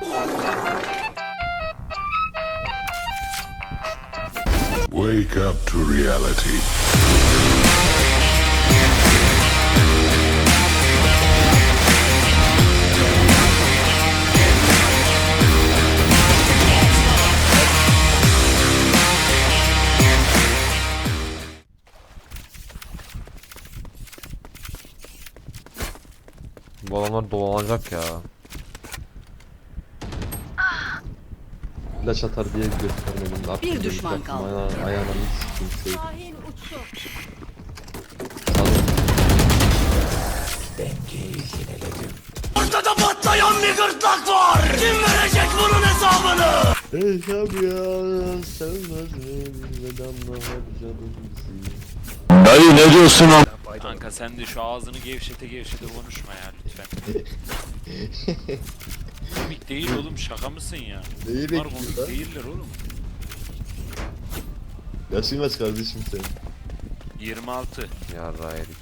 Wake up to reality. Bu adamlar dolanacak ya. Flash atar diye göstermedim. Artık Bir düşman kaldı. Ayağına, ayağına şey. Şahin uçtu. Ortada patlayan bir gırtlak var. Kim verecek bunun hesabını? Ey abi ya sevmez mi vedanla harcadım bizi. Kanka sen de şu ağzını gevşete gevşete konuşma ya lütfen. komik değil oğlum şaka mısın ya? Neyi Bunlar bekliyor komik lan? değiller oğlum. Yaşın kaç kardeşim sen? 26. Yarra erik.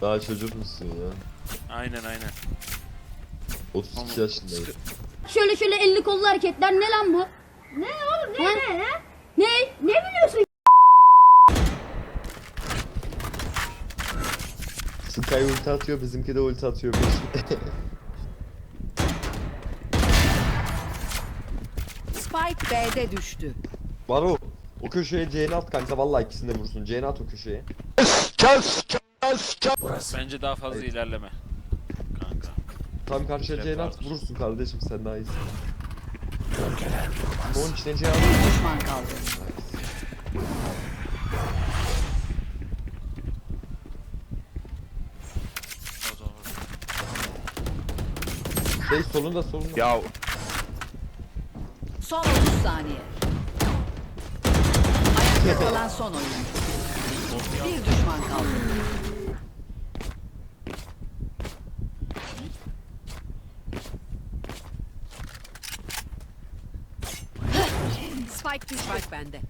Daha çocuk musun ya? Aynen aynen. 32 Ama yaşındayım. sıkı- Şöyle şöyle elli kollu hareketler ne lan bu? Ne oğlum ne ne ne? Ne? Ne biliyorsun? Sky ulti atıyor bizimki de ulti atıyor. Spike B'de düştü. Var o. Köşeye C'ni at kanka vallahi ikisini de vursun. C'ni at o köşeye. Bence daha fazla ilerleme. Kanka. Tam karşıya C'ni at vurursun kardeşim sen daha iyisin. Onun içine C at. Düşman kaldı. O zaman. Şey solunda solunda. Ya Son 30 saniye. Ayakta kalan son oyuncu. Bir düşman kaldı. Spike Spike bende.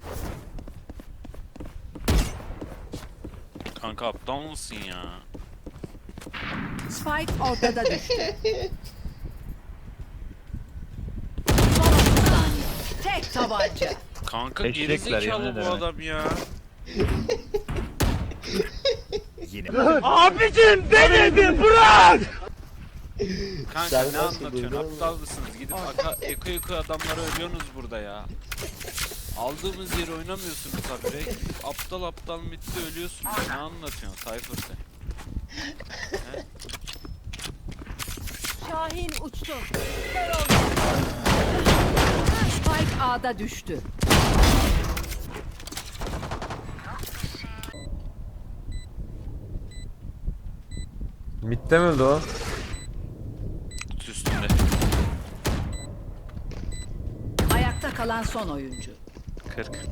Kanka aptal mısın ya? Spike ortada düştü. Son 30 saniye. Tek tabanca. Kanka Eşekler, gerizekalı yemin bu ederim. adam ya. Kanka Sen ne nasıl anlatıyorsun? duydun? Aptal mısınız? Gidip aka, eko eko adamları ölüyorsunuz burada ya. Aldığımız yeri oynamıyorsunuz habire. Aptal aptal mitte ölüyorsunuz. Ne anlatıyorsun Cypher sen? Şahin uçtu. Kör oldu. Spike A'da düştü. Mitte mi öldü o? Kutu üstünde. Ayakta kalan son oyuncu. 40.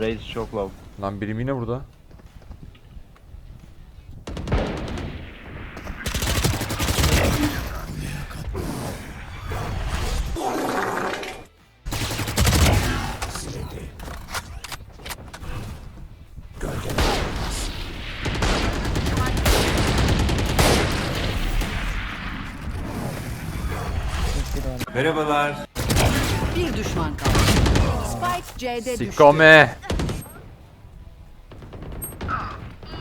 Reis çok low. Lan birim yine burada. bir düşman kaldı. Spike C'de düştü. Sikome.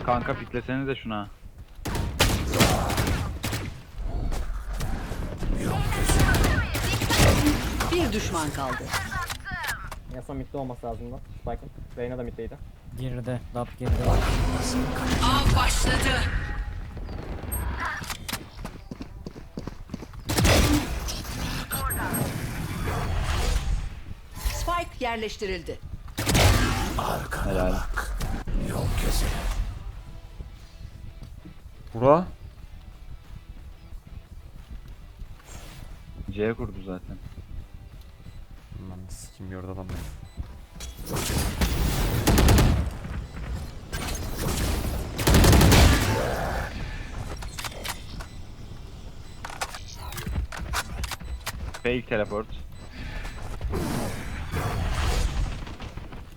Kanka piklesenize şuna. Bir düşman kaldı. En son midde olması lazım da. Spike'ın. Reyna da middeydi. Geride. Lap geride. Av başladı. Spike yerleştirildi. Helal. Bura. C kurdu zaten. Lan sikim gördü adam. Fake teleport.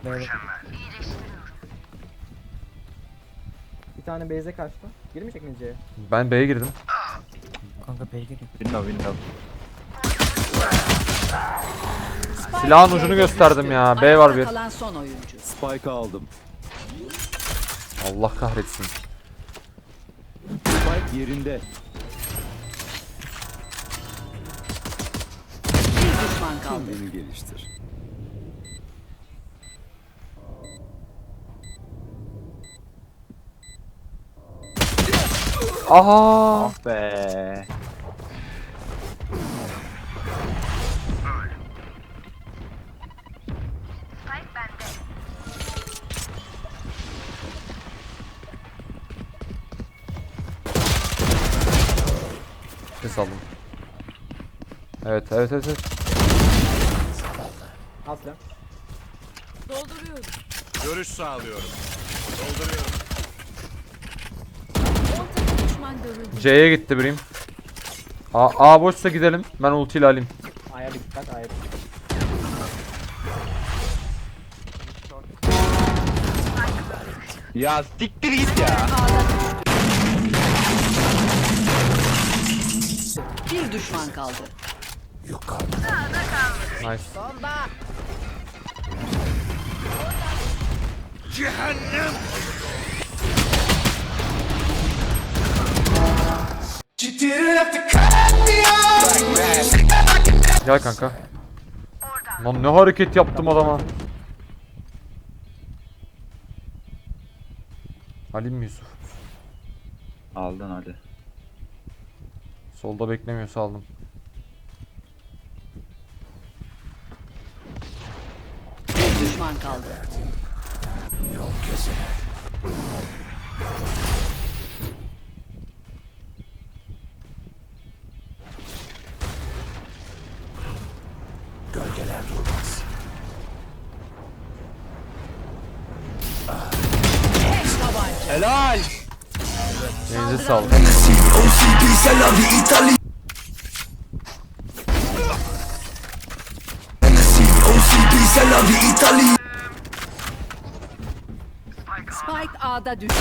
Böyle. Bir tane base'e kaçtı. Girmeyecek mi C'ye? Ben B'ye girdim. Kanka B'ye geliyor. Window window. Silahın ucunu gösterdim ya. B var bir. kalan son oyuncu. Spike aldım. Allah kahretsin. Spike yerinde. Bir düşman kaldı. Beni geliştir. Aha. Ah be. Ses aldım. Evet evet evet. evet. Al silah. Görüş sağlıyorum. C'ye gitti birim. A, A boşsa gidelim. Ben ultiyle alayım. A'ya bir dikkat A'ya bir Ya siktir git ya. Bir düşman kaldı. Nice. You didn't Gel kanka. Lan ne hareket yaptım adama. Mı Yusuf? Aldın hadi. Solda beklemiyorsa aldım. Bir düşman kaldı. Helal. Elinize sağlık. Spike A'da düştü.